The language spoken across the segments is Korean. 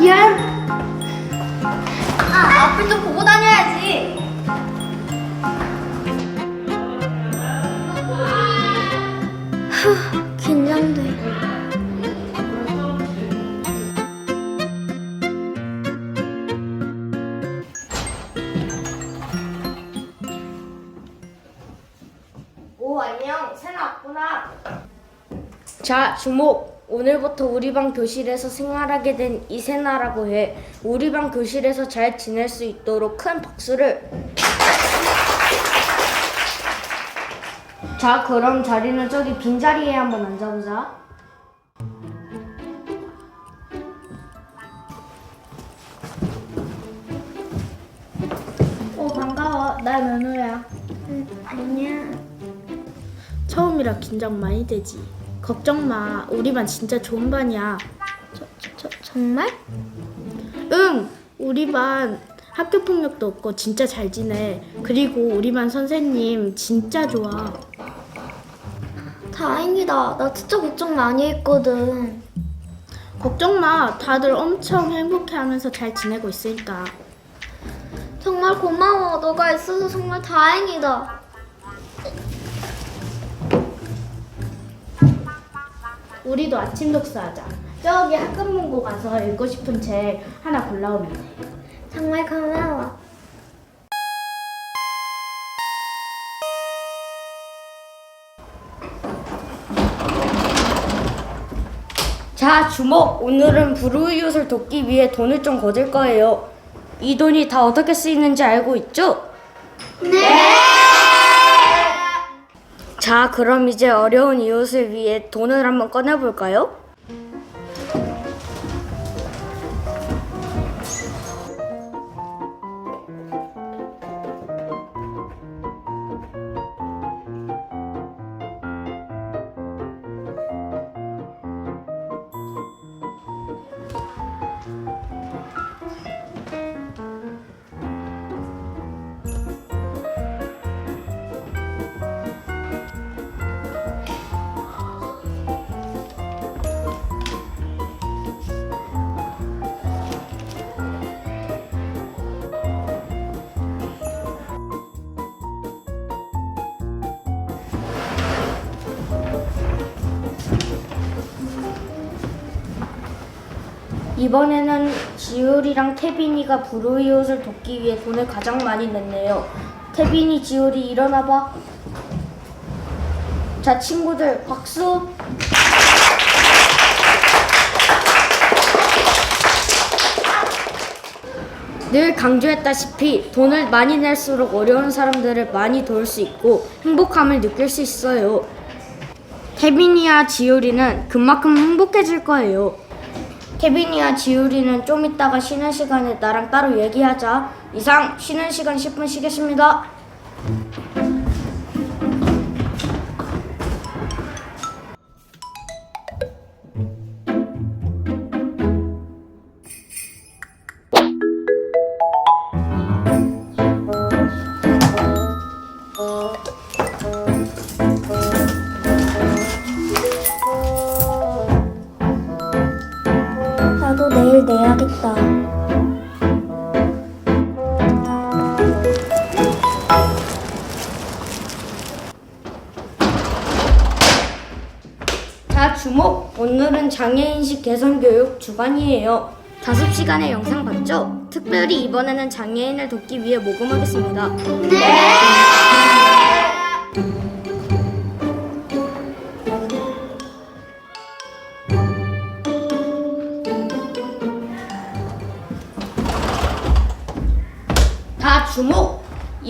미안. 아, 앞을 좀 보고 다녀야지. 후, 긴장돼. 오 안녕 세나 왔구나. 자 주목. 오늘부터 우리 반 교실에서 생활하게 된 이세나라고 해. 우리 반 교실에서 잘 지낼 수 있도록 큰 박수를. 자 그럼 자리는 저기 빈 자리에 한번 앉아보자. 오, 반가워. 나 면호야. 응, 안녕. 처음이라 긴장 많이 되지. 걱정 마. 우리 반 진짜 좋은 반이야. 저, 정말? 응. 우리 반 학교 폭력도 없고 진짜 잘 지내. 그리고 우리 반 선생님 진짜 좋아. 다행이다. 나 진짜 걱정 많이 했거든. 걱정 마. 다들 엄청 행복해하면서 잘 지내고 있으니까. 정말 고마워. 너가 있어서 정말 다행이다. 우리도 아침 독서하자. 저기 학급문고 가서 읽고 싶은 책 하나 골라오면 돼. 정말 고마워. 자 주목. 오늘은 불우이웃을 돕기 위해 돈을 좀 거둘 거예요. 이 돈이 다 어떻게 쓰이는지 알고 있죠? 자, 그럼 이제 어려운 이웃을 위해 돈을 한번 꺼내볼까요? 이번에는 지율이랑 태빈이가 불우이웃을 돕기 위해 돈을 가장 많이 냈네요. 태빈이, 지율이 일어나봐. 자, 친구들 박수. 늘 강조했다시피 돈을 많이 낼수록 어려운 사람들을 많이 도울 수 있고 행복함을 느낄 수 있어요. 태빈이와 지율이는 그만큼 행복해질 거예요. 케빈이와 지율이는 좀 이따가 쉬는 시간에 나랑 따로 얘기하자. 이상 쉬는 시간 10분 쉬겠습니다. 내일 내야겠다. 자, 주목! 오늘은 장애인식 개선 교육 주간이에요. 자습 시간에 영상 봤죠? 특별히 이번에는 장애인을 돕기 위해 모금하겠습니다. 다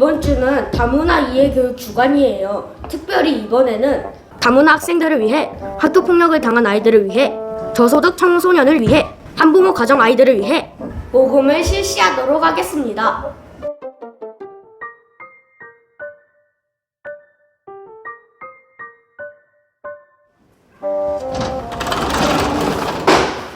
이번 주는 다문화 이해교육 주간이에요. 특별히 이번에는 다문화 학생들을 위해 학교 폭력을 당한 아이들을 위해 저소득 청소년을 위해 한부모 가정 아이들을 위해 모금을 실시하도록 하겠습니다.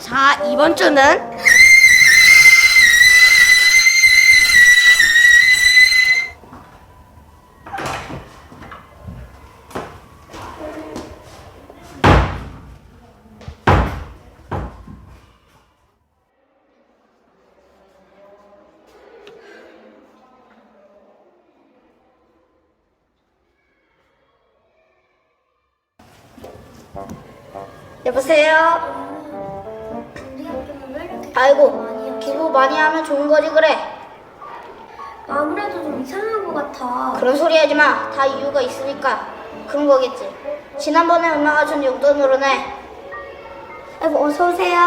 자, 이번 주는 여보세요? 아이고, 기부 많이 하면 좋은 거지 그래. 아무래도 좀 이상한 것 같아. 그런 소리 하지 마. 다 이유가 있으니까 그런 거겠지. 지난번에 엄마가 준 용돈으로네. 여보 어서 오세요.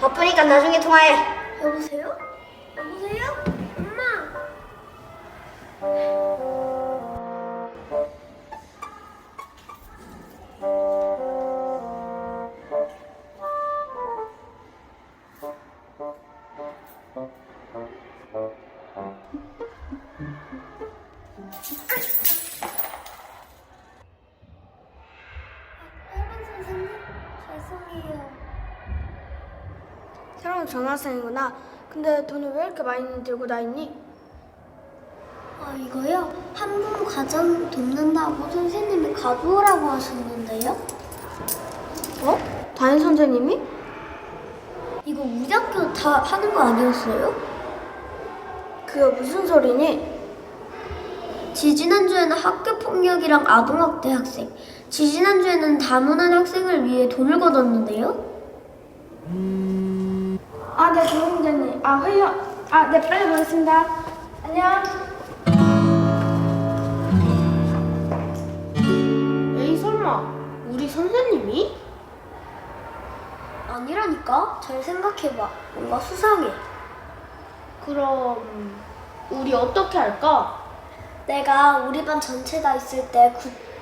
바쁘니까 나중에 통화해. 여보세요? 여보세요? 엄마. 새로운 전학생이구나. 근데 돈을 왜 이렇게 많이 들고 다니니? 아 이거요? 한분 가정 돕는다고 선생님이 가져오라고 하셨는데요? 어? 담임 선생님이? 이거 우리 학교 다 하는 거 아니었어요? 그게 무슨 소리니? 지지난주에는 학교 폭력이랑 아동학대 학생, 지지난주에는 다문화 학생을 위해 돈을 걷었는데요? 아, 네, 조용자님. 아, 회의. 아, 네, 빨리 보겠습니다. 안녕. 에이 설마 우리 선생님이? 아니라니까? 잘 생각해봐. 뭔가 수상해. 그럼 우리 어떻게 할까? 내가 우리 반 전체 다 있을 때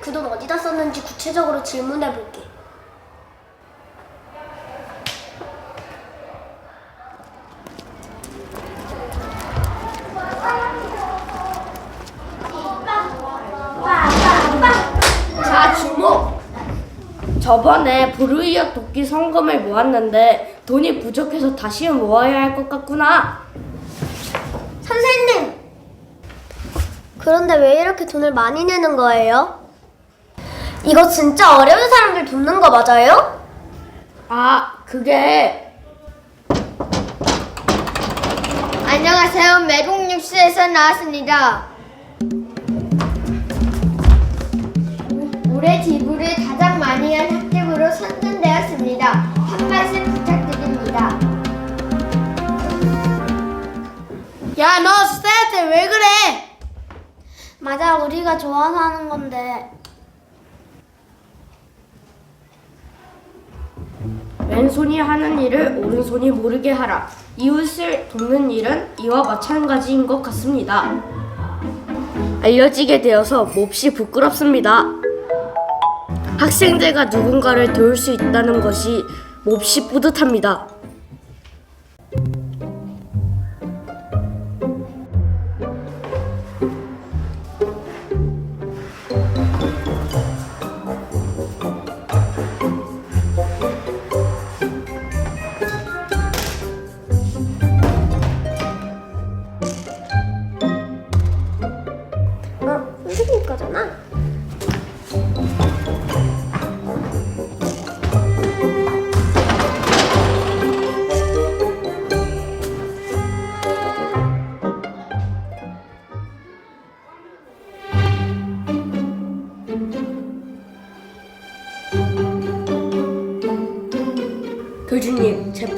그 돈 어디다 썼는지 구체적으로 질문해볼게. 자, 주목! 저번에 불우이웃 돕기 성금을 모았는데 돈이 부족해서 다시 모아야 할 것 같구나. 선생님! 그런데 왜 이렇게 돈을 많이 내는 거예요? 이거 진짜 어려운 사람들 돕는 거 맞아요? 아, 그게 안녕하세요. 매국 뉴스에서 나왔습니다. 올해 지불을 가장 많이 한 학급으로 선정되었습니다. 한 말씀 부탁드립니다. 야너 쌤한테 왜 그래? 맞아, 우리가 좋아서 하는 건데. 왼손이 하는 일을 오른손이 모르게 하라. 이웃을 돕는 일은 이와 마찬가지인 것 같습니다. 알려지게 되어서 몹시 부끄럽습니다. 학생들과 누군가를 도울 수 있다는 것이 몹시 뿌듯합니다.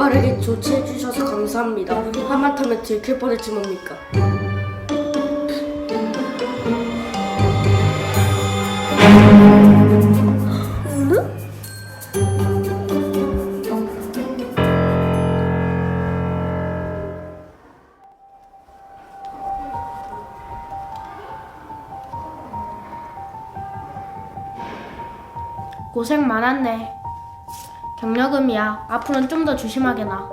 빠르게 조치해 주셔서 감사합니다. 하마터면 들킬 뻔했지 뭡니까? 고생 많았네. 경력금이야. 앞으로는 좀 더 조심하게 나.